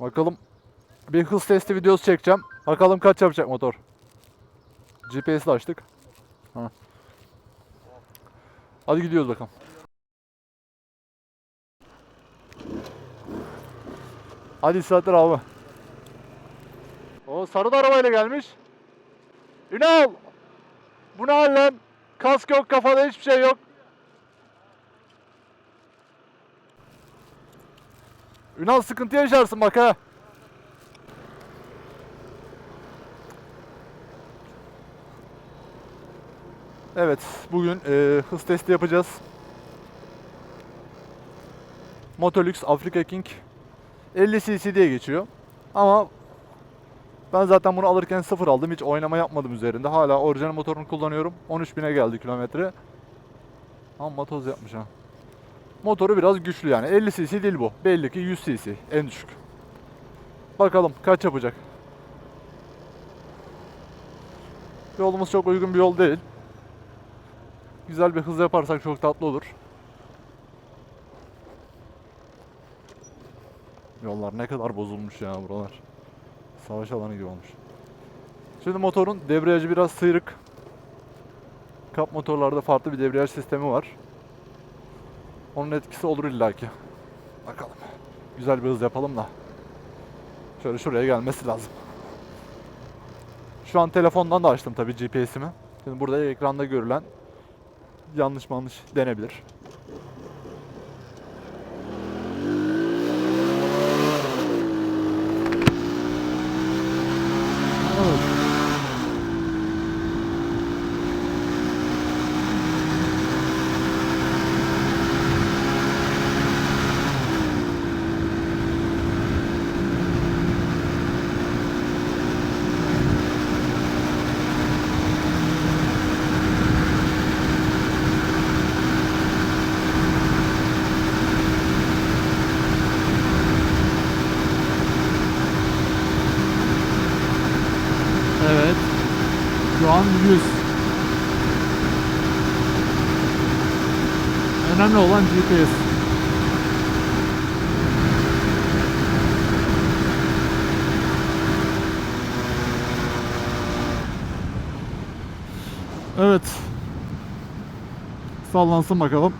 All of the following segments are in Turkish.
Bakalım bir hız testi videosu çekeceğim. Bakalım kaç yapacak motor. GPS'i açtık. Ha. Hadi gidiyoruz bakalım. Hadi saatler abi. O sarı da arabayla gelmiş. Ünal! Bu ne hal? Kask yok, kafada hiçbir şey yok. Ünal sıkıntı yaşarsın bak ha. Evet, bugün e, hız testi yapacağız. Motolux Africa King 50 cc diye geçiyor. Ama ben zaten bunu alırken sıfır aldım. Hiç oynama yapmadım üzerinde. Hala orijinal motorunu kullanıyorum. 13.000'e geldi kilometre. Ama matoz yapmış ha. Motoru biraz güçlü yani. 50 cc değil bu. Belli ki 100 cc. En düşük. Bakalım kaç yapacak. Yolumuz çok uygun bir yol değil. Güzel bir hız yaparsak çok tatlı olur. Yollar ne kadar bozulmuş ya buralar. Savaş alanı gibi olmuş. Şimdi motorun debriyajı biraz sıyrık. Kap motorlarda farklı bir debriyaj sistemi var. Onun etkisi olur illaki. Bakalım. Güzel bir hız yapalım da. Şöyle şuraya gelmesi lazım. Şu an telefondan da açtım tabii GPS'imi. Şimdi burada ekranda görülen yanlış manlış denebilir. Evet. Şu an 100. Önemli olan GPS. Evet. Sallansın bakalım.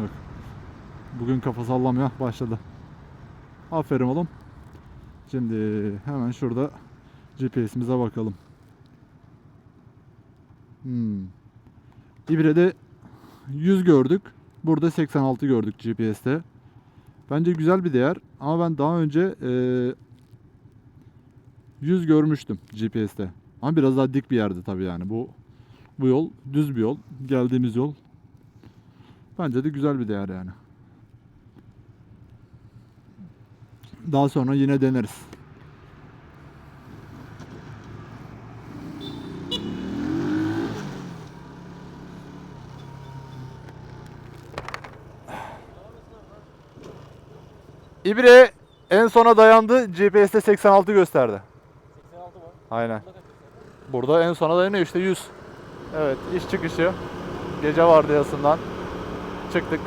Yok. Bugün kafa sallamaya başladı. Aferin oğlum. Şimdi hemen şurada GPS'imize bakalım. Hmm. İbre'de 100 gördük. Burada 86 gördük GPS'te. Bence güzel bir değer ama ben daha önce eee 100 görmüştüm GPS'te. Ama biraz daha dik bir yerde tabii yani. Bu bu yol düz bir yol. Geldiğimiz yol. Bence de güzel bir değer yani. Daha sonra yine deneriz. İbre en sona dayandı. GPS'te 86 gösterdi. 86 var. Aynen. Burada en sona dayanıyor işte 100. Evet iş çıkışı. Gece vardiyasından çıktık.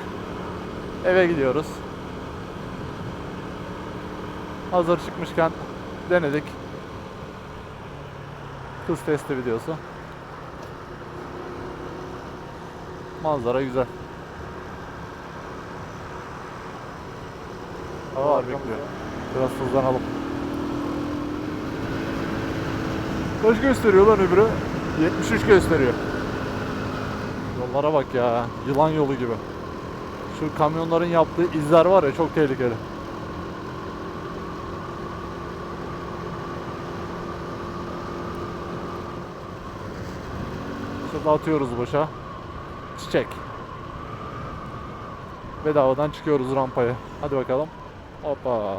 Eve gidiyoruz. Hazır çıkmışken denedik. Hız testi videosu. Manzara güzel. Hava var bekliyor. Biraz hızlanalım. Kaç gösteriyor lan öbürü? 73 gösteriyor. Yollara bak ya. Yılan yolu gibi. Şu kamyonların yaptığı izler var ya çok tehlikeli. Şurada atıyoruz boşa. Çiçek. Bedavadan çıkıyoruz rampaya. Hadi bakalım. Hoppa.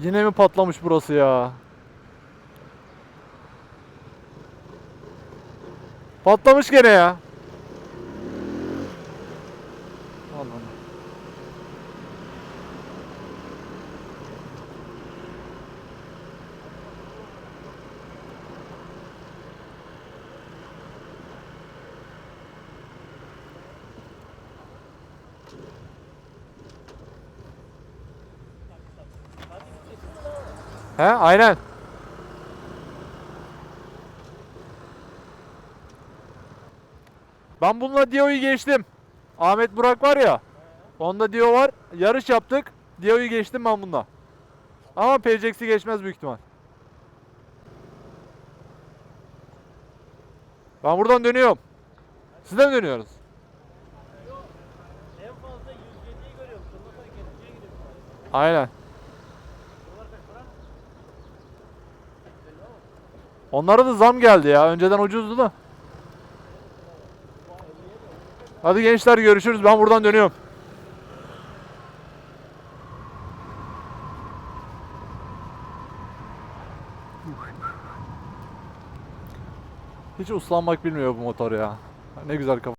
Yine mi patlamış burası ya? Patlamış gene ya. He aynen. Ben bununla Dio'yu geçtim. Ahmet Burak var ya. Onda Dio var. Yarış yaptık. Dio'yu geçtim ben bununla. Ama PCX'i geçmez büyük ihtimal. Ben buradan dönüyorum. Siz de mi dönüyorsunuz? En Onlara da zam geldi ya. Önceden ucuzdu da. Hadi gençler görüşürüz. Ben buradan dönüyorum. Hiç uslanmak bilmiyor bu motor ya. Ne güzel kafa.